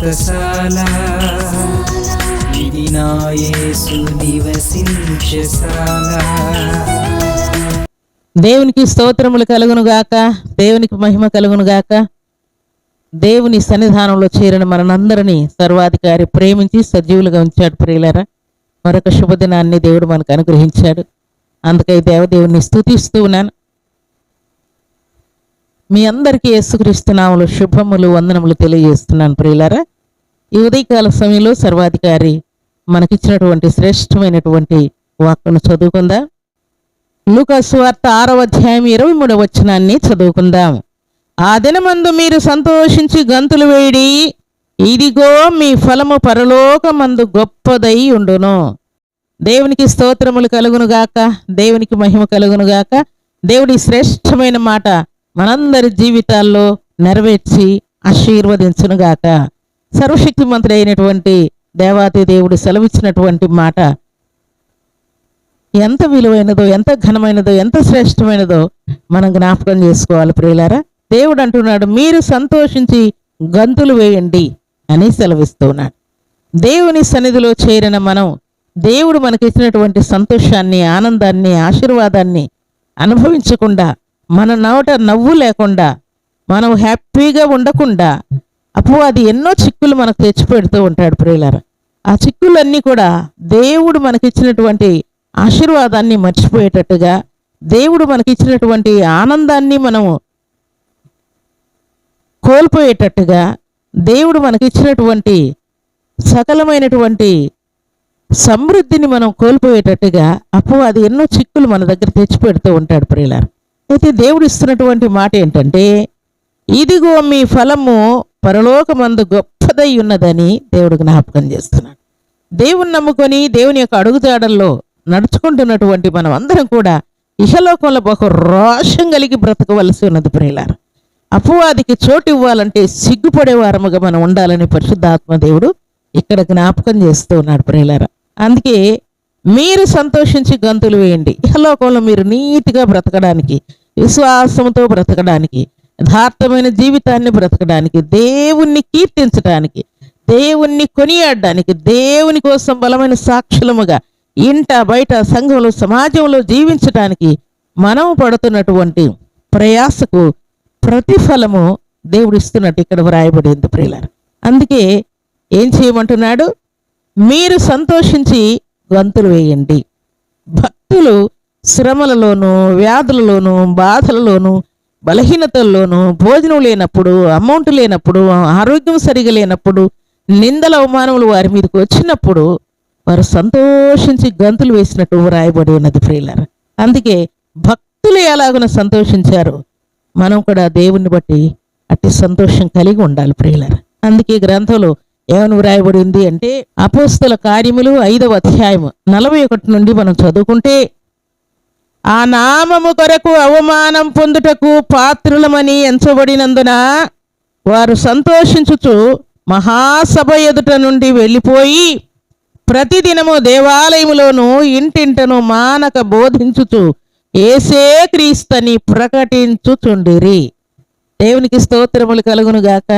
వ్రతశాల ఇది నివసించశాల దేవునికి స్తోత్రములు కలుగును గాక దేవునికి మహిమ కలుగును గాక. దేవుని సన్నిధానంలో చేరిన మనందరినీ సర్వాధికారి ప్రేమించి సజీవులుగా ఉంచాడు ప్రియులరా. మరొక శుభదినాన్ని దేవుడు మనకు అనుగ్రహించాడు. అందుకై దేవదేవుని స్థుతిస్తూ ఉన్నాను. మీ అందరికీ యేసుక్రీస్తునాములు శుభములు వందనములు తెలియజేస్తున్నాను ప్రియులారా. ఈ ఉదయకాల సమయంలో సర్వాధికారి మనకిచ్చినటువంటి శ్రేష్టమైనటువంటి వాక్కును చదువుకుందాం. లూకాసు వార్త ఆరవ అధ్యాయం ఇరవై మూడవ వచనాన్ని చదువుకుందాం. ఆ దినమందు మీరు సంతోషించి గంతులు వేయడి ఇదిగో మీ ఫలము పరలోకమందు గొప్పదై ఉండును. దేవునికి స్తోత్రములు కలుగును గాక దేవునికి మహిమ కలుగును గాక దేవుడి శ్రేష్టమైన మాట మనందరి జీవితాల్లో నెరవేర్చి ఆశీర్వదించునుగాక. సర్వశక్తిమంతుడు అయినటువంటి దేవాతి దేవుడు సెలవిచ్చినటువంటి మాట. ఎంత విలువైనదో ఎంత ఘనమైనదో ఎంత శ్రేష్టమైనదో మనం జ్ఞాపకం చేసుకోవాలి ప్రియులారా. దేవుడు అంటున్నాడు మీరు సంతోషించి గంతులు వేయండి అని సెలవిస్తున్నాడు. దేవుని సన్నిధిలో చేరిన మనం దేవుడు మనకిచ్చినటువంటి సంతోషాన్ని ఆనందాన్ని ఆశీర్వాదాన్ని అనుభవించకుండా మన నోట నవ్వు లేకుండా మనం హ్యాపీగా ఉండకుండా అపవాది ఎన్నో చిక్కులు మనకు తెచ్చిపెడుతూ ఉంటాడు ప్రియులారా. ఆ చిక్కులన్నీ కూడా దేవుడు మనకిచ్చినటువంటి ఆశీర్వాదాన్ని మర్చిపోయేటట్టుగా దేవుడు మనకిచ్చినటువంటి ఆనందాన్ని మనము కోల్పోయేటట్టుగా దేవుడు మనకిచ్చినటువంటి సకలమైనటువంటి సమృద్ధిని మనం కోల్పోయేటట్టుగా అపవాది ఎన్నో చిక్కులు మన దగ్గర తెచ్చిపెడుతూ ఉంటాడు ప్రియులారు. అయితే దేవుడు ఇస్తున్నటువంటి మాట ఏంటంటే ఇదిగో మీ ఫలము పరలోకమందు గొప్పదై ఉన్నదని దేవుడు జ్ఞాపకం చేస్తున్నాడు. దేవుని నమ్ముకొని దేవుని యొక్క అడుగుజాడల్లో నడుచుకుంటున్నటువంటి మనం అందరం కూడా ఇహలోకంలో ఒక రోషం కలిగి బ్రతకవలసి ఉన్నది ప్రియులారు. అపవాదికి చోటు ఇవ్వాలంటే సిగ్గుపడే వారముగా మనం ఉండాలని పరిశుద్ధాత్మ దేవుడు ఇక్కడ జ్ఞాపకం చేస్తూ ఉన్నాడు ప్రియులారా. అందుకే మీరు సంతోషించి గంతులు వేయండి. ఇహలోకంలో మీరు నీతిగా బ్రతకడానికి విశ్వాసంతో బ్రతకడానికి యథార్థమైన జీవితాన్ని బ్రతకడానికి దేవుణ్ణి కీర్తించడానికి దేవుణ్ణి కొనియాడడానికి దేవుని కోసం బలమైన సాక్షులముగా ఇంట బయట సంఘంలో సమాజంలో జీవించడానికి మనం పడుతున్నటువంటి ప్రయాసకు ప్రతిఫలము దేవుడు ఇస్తున్నట్టు ఇక్కడ వ్రాయబడింది ప్రియులారు. అందుకే ఏం చేయమంటున్నాడు? మీరు సంతోషించి గంతులు వేయండి. భక్తులు శ్రమలలోనూ వ్యాధులలోనూ బాధలలోనూ బలహీనతల్లోనూ భోజనం లేనప్పుడు అమౌంట్ లేనప్పుడు ఆరోగ్యం సరిగా లేనప్పుడు నిందల అవమానములు వారి మీదకి వచ్చినప్పుడు వారు సంతోషించి గంతులు వేసినట్టు వ్రాయబడి ఉన్నది ప్రియులారా. అందుకే భక్తులు ఎలాగున సంతోషించారు మనం కూడా దేవుణ్ణి బట్టి అట్టి సంతోషం కలిగి ఉండాలి ప్రియులర్. అందుకే గ్రంథంలో ఏమని వ్రాయబడింది అంటే అపోస్తుల కార్యములు ఐదవ అధ్యాయము. నలభై ఒకటి నుండి మనం చదువుకుంటే ఆ నామము కొరకు అవమానం పొందుటకు పాత్రులమని ఎంచబడినందున వారు సంతోషించుచు మహాసభ ఎదుట నుండి వెళ్ళిపోయి ప్రతిదినము దేవాలయములోను ఇంటింటను మానక బోధించుచు ఏసే క్రీస్తని ప్రకటించుచుండిరి. దేవునికి స్తోత్రములు కలుగును గాక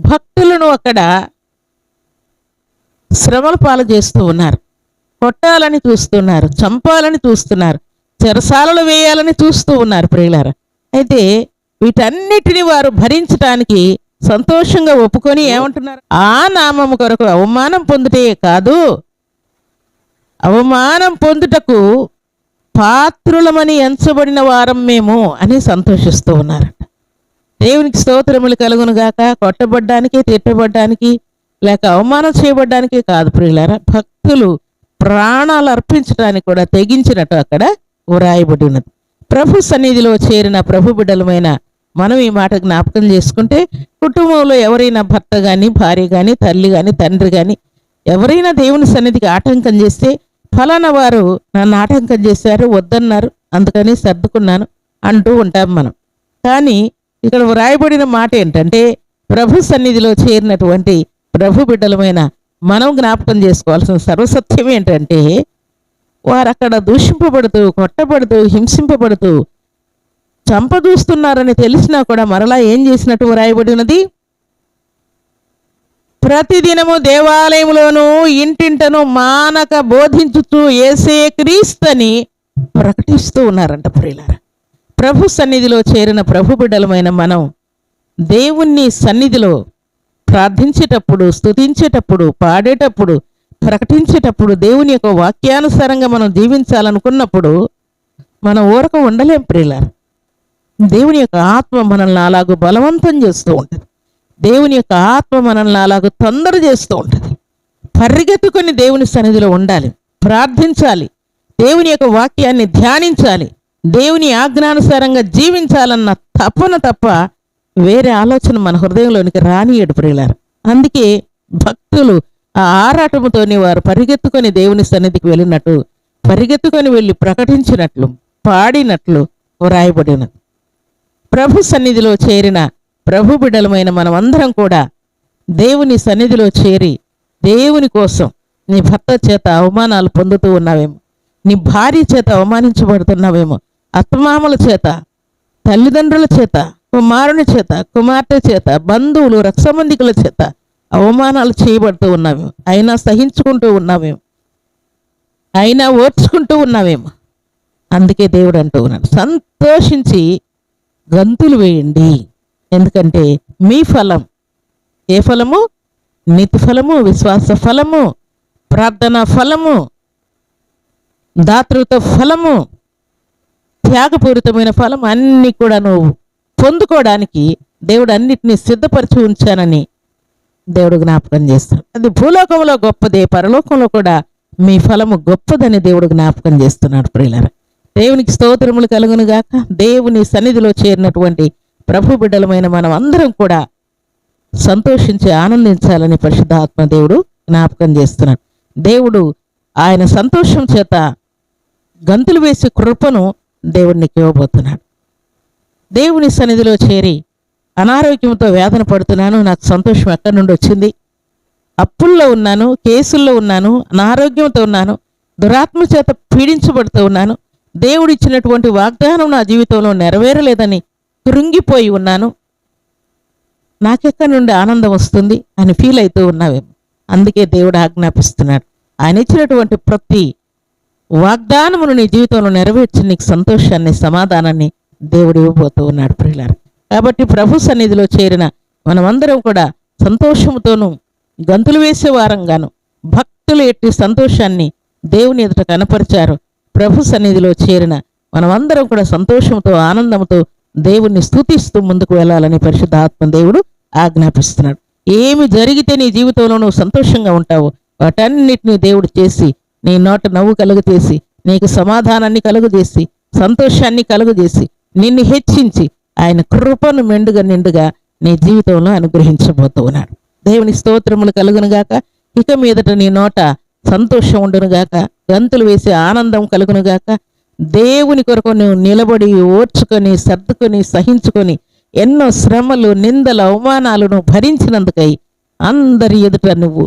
భక్తులను అక్కడ శ్రమల పాలు చేస్తూ ఉన్నారు. కొట్టాలని చూస్తున్నారు. చంపాలని చూస్తున్నారు. చెరసాలలో వేయాలని చూస్తూ ఉన్నారు ప్రియులార. అయితే వీటన్నిటిని వారు భరించటానికి సంతోషంగా ఒప్పుకొని ఏమంటున్నారు? ఆ నామము కొరకు అవమానం పొందుటే కాదు అవమానం పొందుటకు పాత్రులమని ఎంచబడిన వారం మేము అని సంతోషిస్తూ ఉన్నారట దేవునికి స్తోత్రములు కలుగునుగాక కొట్టబడ్డానికి తిట్టబడ్డానికి లేక అవమానం చేయబడ్డానికి కాదు ప్రియులారా. భక్తులు ప్రాణాలు అర్పించడానికి కూడా తెగించినట్టు అక్కడ వ్రాయబడి ఉన్నది. ప్రభు సన్నిధిలో చేరిన ప్రభు బిడ్డలమైన మనం ఈ మాట జ్ఞాపకం చేసుకుంటే కుటుంబంలో ఎవరైనా భర్త కానీ భార్య కానీ తల్లి కానీ తండ్రి కానీ ఎవరైనా దేవుని సన్నిధికి ఆటంకం చేస్తే ఫలానా వారు నన్ను ఆటంకం చేశారు వద్దన్నారు అందుకని సర్దుకున్నాను అంటూ ఉంటాం మనం. కానీ ఇక్కడ వ్రాయబడిన మాట ఏంటంటే ప్రభు సన్నిధిలో చేరినటువంటి ప్రభు బిడ్డలమైన మనం జ్ఞాపకం చేసుకోవాల్సిన సర్వసత్యం ఏంటంటే వారు అక్కడ దూషింపబడుతూ కొట్టబడుతూ హింసింపబడుతూ చంపదూస్తున్నారని తెలిసినా కూడా మరలా ఏం చేసినట్టు వ్రాయబడినది ప్రతిదినము దేవాలయంలోనూ ఇంటింటను మానక బోధించుతూ ఏసే క్రీస్తని ప్రకటిస్తూ ఉన్నారంట ప్రియులారా. ప్రభు సన్నిధిలో చేరిన ప్రభు బిడ్డలమైన మనం దేవుణ్ణి సన్నిధిలో ప్రార్థించేటప్పుడు స్థుతించేటప్పుడు పాడేటప్పుడు ప్రకటించేటప్పుడు దేవుని యొక్క వాక్యానుసారంగా మనం జీవించాలనుకున్నప్పుడు మనం ఊరక ఉండలేం ప్రియులారు. దేవుని యొక్క ఆత్మ మనల్ని అలాగూ బలవంతం చేస్తూ ఉంటుంది. దేవుని యొక్క ఆత్మ మనల్ని అలాగూ తొందర చేస్తూ ఉంటుంది. పరిగెత్తుకొని దేవుని సన్నిధిలో ఉండాలి ప్రార్థించాలి దేవుని యొక్క వాక్యాన్ని ధ్యానించాలి దేవుని ఆజ్ఞానుసారంగా జీవించాలన్న తపన తప్ప వేరే ఆలోచన మన హృదయంలోనికి రానియడు ప్రియులారు. అందుకే భక్తులు ఆ ఆరాటముతోని వారు పరిగెత్తుకొని దేవుని సన్నిధికి వెళ్ళినట్టు పరిగెత్తుకొని వెళ్ళి ప్రకటించినట్లు పాడినట్లు వ్రాయబడినది. ప్రభు సన్నిధిలో చేరిన ప్రభు బిడ్డలమైన మనమందరం కూడా దేవుని సన్నిధిలో చేరి దేవుని కోసం నీ భర్త చేత అవమానాలు పొందుతూ ఉన్నావేమో నీ భార్య చేత అవమానించబడుతున్నావేమో అత్తమామల చేత తల్లిదండ్రుల చేత కుమారుని చేత కుమార్తె చేత బంధువులు రక్షమందికుల చేత అవమానాలు చేయబడుతూ ఉన్నామేమో అయినా సహించుకుంటూ ఉన్నామేమో అయినా ఓర్చుకుంటూ ఉన్నామేమో అందుకే దేవుడు అంటూ ఉన్నాడు సంతోషించి గంతులు వేయండి. ఎందుకంటే మీ ఫలం ఏ ఫలము? నీతి ఫలము విశ్వాస ఫలము ప్రార్థన ఫలము దాతృత్వ ఫలము త్యాగపూరితమైన ఫలం అన్ని కూడా నువ్వు పొందుకోవడానికి దేవుడు అన్నిటినీ సిద్ధపరిచి ఉంచానని దేవుడు జ్ఞాపకం చేస్తాడు. అది భూలోకంలో గొప్పదే పరలోకంలో కూడా మీ ఫలము గొప్పదని దేవుడు జ్ఞాపకం చేస్తున్నాడు ప్రియులర. దేవునికి స్తోత్రములు కలుగునుగాక దేవుని సన్నిధిలో చేరినటువంటి ప్రభు బిడ్డలమైన మనం అందరం కూడా సంతోషించి ఆనందించాలని పరిశుద్ధాత్మ దేవుడు జ్ఞాపకం చేస్తున్నాడు. దేవుడు ఆయన సంతోషం చేత గంతులు వేసే కృపను దేవుడికి ఇవ్వబోతున్నాడు దేవుని సన్నిధిలో చేరి అనారోగ్యంతో వేదన పడుతున్నాను. నాకు సంతోషం ఎక్కడి నుండి వచ్చింది? అప్పుల్లో ఉన్నాను కేసుల్లో ఉన్నాను అనారోగ్యంతో ఉన్నాను దురాత్మ చేత పీడించబడుతూ ఉన్నాను. దేవుడు ఇచ్చినటువంటి వాగ్దానం నా జీవితంలో నెరవేరలేదని కృంగిపోయి ఉన్నాను. నాకెక్కడి నుండి ఆనందం వస్తుంది అని ఫీల్ అవుతూ ఉన్నావేమో. అందుకే దేవుడు ఆజ్ఞాపిస్తున్నాడు. ఆయన ఇచ్చినటువంటి ప్రతి వాగ్దానమును నీ జీవితంలో నెరవేర్చి నీకు సంతోషాన్ని సమాధానాన్ని దేవుడు ఇవ్వబోతూ ఉన్నాడు ప్రియులారు. కాబట్టి ప్రభు సన్నిధిలో చేరిన మనమందరం కూడా సంతోషముతోనూ గంతులు వేసే వారంగాను భక్తులు ఎట్టి సంతోషాన్ని దేవుని ఎదుట కనపరిచారు. ప్రభు సన్నిధిలో చేరిన మనమందరం కూడా సంతోషంతో ఆనందంతో దేవుణ్ణి స్థుతిస్తూ ముందుకు వెళ్ళాలని పరిశుద్ధాత్మ దేవుడు ఆజ్ఞాపిస్తున్నాడు. ఏమి జరిగితే నీ జీవితంలో నువ్వు సంతోషంగా ఉంటావో వాటన్నిటిని దేవుడు చేసి నీ నోట నవ్వు కలుగజేసి నీకు సమాధానాన్ని కలుగజేసి సంతోషాన్ని కలుగజేసి నిన్ను హెచ్చించి ఆయన కృపను మెండుగా నిండుగా నీ జీవితంలో అనుగ్రహించబోతూ ఉన్నాడు దేవుని స్తోత్రములు కలుగునుగాక ఇక మీదట నీ నోట సంతోషం ఉండునుగాక గంతులు వేసి ఆనందం కలుగునుగాక దేవుని కొరకు నువ్వు నిలబడి ఓర్చుకొని సర్దుకొని సహించుకొని ఎన్నో శ్రమలు నిందలు అవమానాలను భరించినందుకై అందరి ఎదుట నువ్వు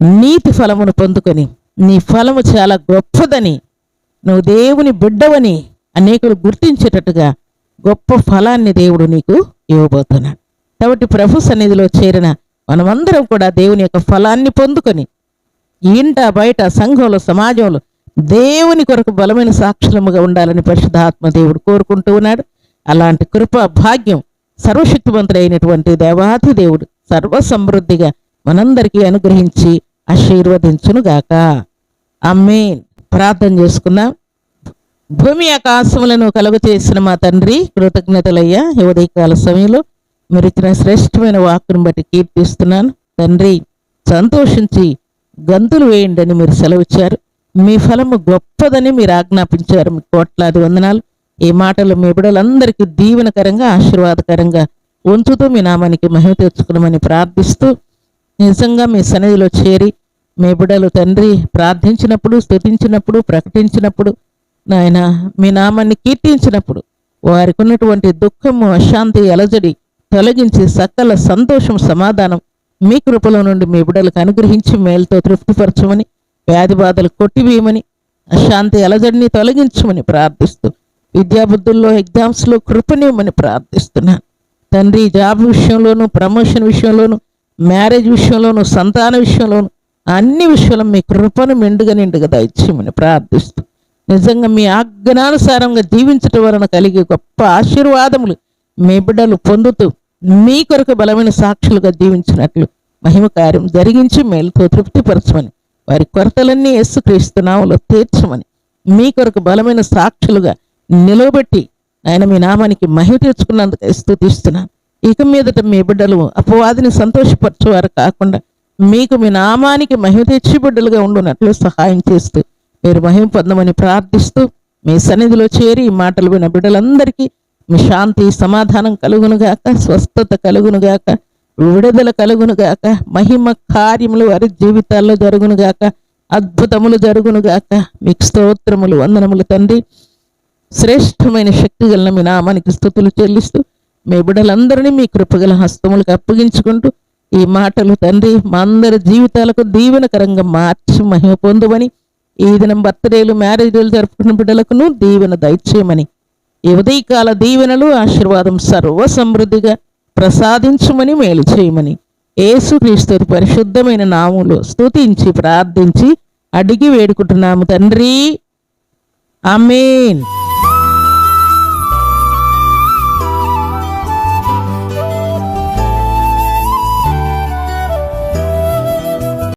నీతి ఫలమును పొందుకొని నీ ఫలము చాలా గొప్పదని నువ్వు దేవుని బిడ్డవని అనేకులు గుర్తించేటట్టుగా గొప్ప ఫలాన్ని దేవుడు నీకు ఇవ్వబోతున్నాడు. కాబట్టి ప్రభు సన్నిధిలో చేరిన మనమందరం కూడా దేవుని యొక్క ఫలాన్ని పొందుకొని ఇంట బయట సంఘంలో సమాజంలో దేవుని కొరకు బలమైన సాక్షులముగా ఉండాలని పరిశుద్ధాత్మ దేవుడు కోరుకుంటూ ఉన్నాడు. అలాంటి కృప భాగ్యం సర్వశక్తివంతుడైనటువంటి దేవాతి దేవుడు సర్వసమృద్ధిగా మనందరికీ అనుగ్రహించి ఆశీర్వదించునుగాక. అమ్మే ప్రార్థన చేసుకుందాం. భూమి ఆకాశములను కలుగు చేసిన మా తండ్రి కృతజ్ఞతలయ్యా. ఉదయకాల సమయంలో మీరు ఇచ్చిన శ్రేష్టమైన వాక్కును బట్టి కీర్తిస్తున్నాను. తండ్రి సంతోషించి గంతులు వేయండి అని మీరు సెలవిచ్చారు. మీ ఫలము గొప్పదని మీరు ఆజ్ఞాపించారు. మీ కోట్లాది వందనాలు. ఈ మాటలు మీ బిడలందరికీ దీవెనకరంగా ఆశీర్వాదకరంగా ఉంచుతూ మీ నామానికి మహిమ తెచ్చుకున్నామని ప్రార్థిస్తూ నిజంగా మీ సన్నిధిలో చేరి మీ బిడ్డలు తండ్రి ప్రార్థించినప్పుడు స్థుతించినప్పుడు ప్రకటించినప్పుడు నాయన మీ నామాన్ని కీర్తించినప్పుడు వారికి ఉన్నటువంటి దుఃఖము అశాంతి అలజడి తొలగించి సకల సంతోషం సమాధానం మీ కృపలో నుండి మీ బిడ్డలకు అనుగ్రహించి మేలుతో తృప్తిపరచమని వ్యాధి బాధలు కొట్టివేయమని అశాంతి అలజడిని తొలగించమని ప్రార్థిస్తూ విద్యాబుద్ధుల్లో ఎగ్జామ్స్లో కృపనివ్వమని ప్రార్థిస్తున్నాను. తండ్రి జాబ్ విషయంలోను ప్రమోషన్ విషయంలోను మ్యారేజ్ విషయంలోను సంతాన విషయంలోను అన్ని విషయంలో మీ కృపను మెండుగా నిండుగా దయచేయమని ప్రార్థిస్తూ. నిజంగా మీ ఆజ్ఞానుసారంగా జీవించటం వలన కలిగే గొప్ప ఆశీర్వాదములు మీ బిడ్డలు పొందుతూ మీ కొరకు బలమైన సాక్షులుగా జీవించినట్లు మహిమ కార్యం జరిగించి మేలుతో తృప్తిపరచమని వారి కొరతలన్నీ యేసుక్రీస్తు నామములో తీర్చమని మీ కొరకు బలమైన సాక్షులుగా నిలవబెట్టి ఆయన మీ నామానికి మహిమ తెచ్చుకున్నందుకు స్థుతిస్తున్నాను ఇక మీదట మీ బిడ్డలు అపవాదిని సంతోషపరచేవారు కాకుండా మీకు మీ నామానికి మహిమ తెచ్చి బిడ్డలుగా ఉండునట్లు సహాయం చేస్తూ మీరు మహిమ పొందమని ప్రార్థిస్తూ మీ సన్నిధిలో చేరి ఈ మాటలు విన బిడ్డలందరికీ మీ శాంతి సమాధానం కలుగునుగాక స్వస్థత కలుగునుగాక విడుదల కలుగునుగాక మహిమ కార్యములు వారి జీవితాల్లో జరుగునుగాక అద్భుతములు జరుగునుగాక మీకు స్తోత్రములు వందనములు తండ్రి. శ్రేష్టమైన శక్తి గలన మీ నామానికి స్థుతులు చెల్లిస్తూ మీ బిడ్డలందరినీ మీ కృపగల హస్తములకు అప్పగించుకుంటూ ఈ మాటలు తండ్రి మా అందరి జీవితాలకు దీవెనకరంగా మార్చి మహిమ పొందుమని ఈ దినం బర్త్డేలు మ్యారేజ్లు జరుపుకున్న బిడ్డలకును దీవెన దయచేయమని ఈ ఉదయకాల దీవెనలు ఆశీర్వాదం సర్వ సమృద్ధిగా ప్రసాదించుమని మేలు చేయమని ఏసుక్రీస్తు పరిశుద్ధమైన నాములు స్తుతించి ప్రార్థించి అడిగి వేడుకుంటున్నాము తండ్రి. ఆమేన్.